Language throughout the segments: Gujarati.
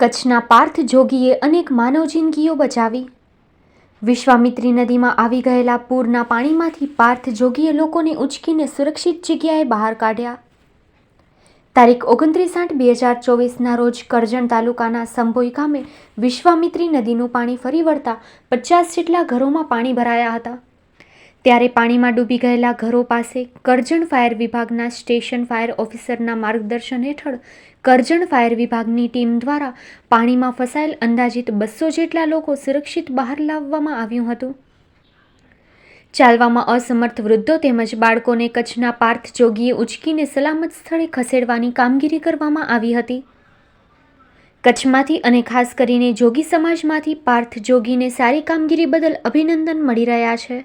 કચ્છના પાર્થ જોગીએ અનેક માનવ જિંદગીઓ બચાવી. વિશ્વામિત્રી નદીમાં આવી ગયેલા પૂરના પાણીમાંથી પાર્થ જોગીએ લોકોને ઉંચકીને સુરક્ષિત જગ્યાએ બહાર કાઢ્યા. તારીખ ઓગણત્રીસ આઠ બે હજાર ચોવીસના રોજ કરજણ તાલુકાના સંભોઈ ગામે વિશ્વામિત્રી નદીનું પાણી ફરી વળતા પચાસ જેટલા ઘરોમાં પાણી ભરાયા હતા. ત્યારે પાણીમાં ડૂબી ગયેલા ઘરો પાસે કરજણ ફાયર વિભાગના સ્ટેશન ફાયર ઓફિસરના માર્ગદર્શન હેઠળ કરજણ ફાયર વિભાગની ટીમ દ્વારા પાણીમાં ફસાયેલ અંદાજિત બસો જેટલા લોકો સુરક્ષિત બહાર લાવવામાં આવ્યું હતું. ચાલવામાં અસમર્થ વૃદ્ધો તેમજ બાળકોને કચ્છના પાર્થ જોગીએ ઉચકીને સલામત સ્થળે ખસેડવાની કામગીરી કરવામાં આવી હતી. કચ્છમાંથી અને ખાસ કરીને જોગી સમાજમાંથી પાર્થ જોગીને સારી કામગીરી બદલ અભિનંદન મળી રહ્યા છે.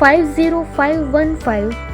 five zero five one five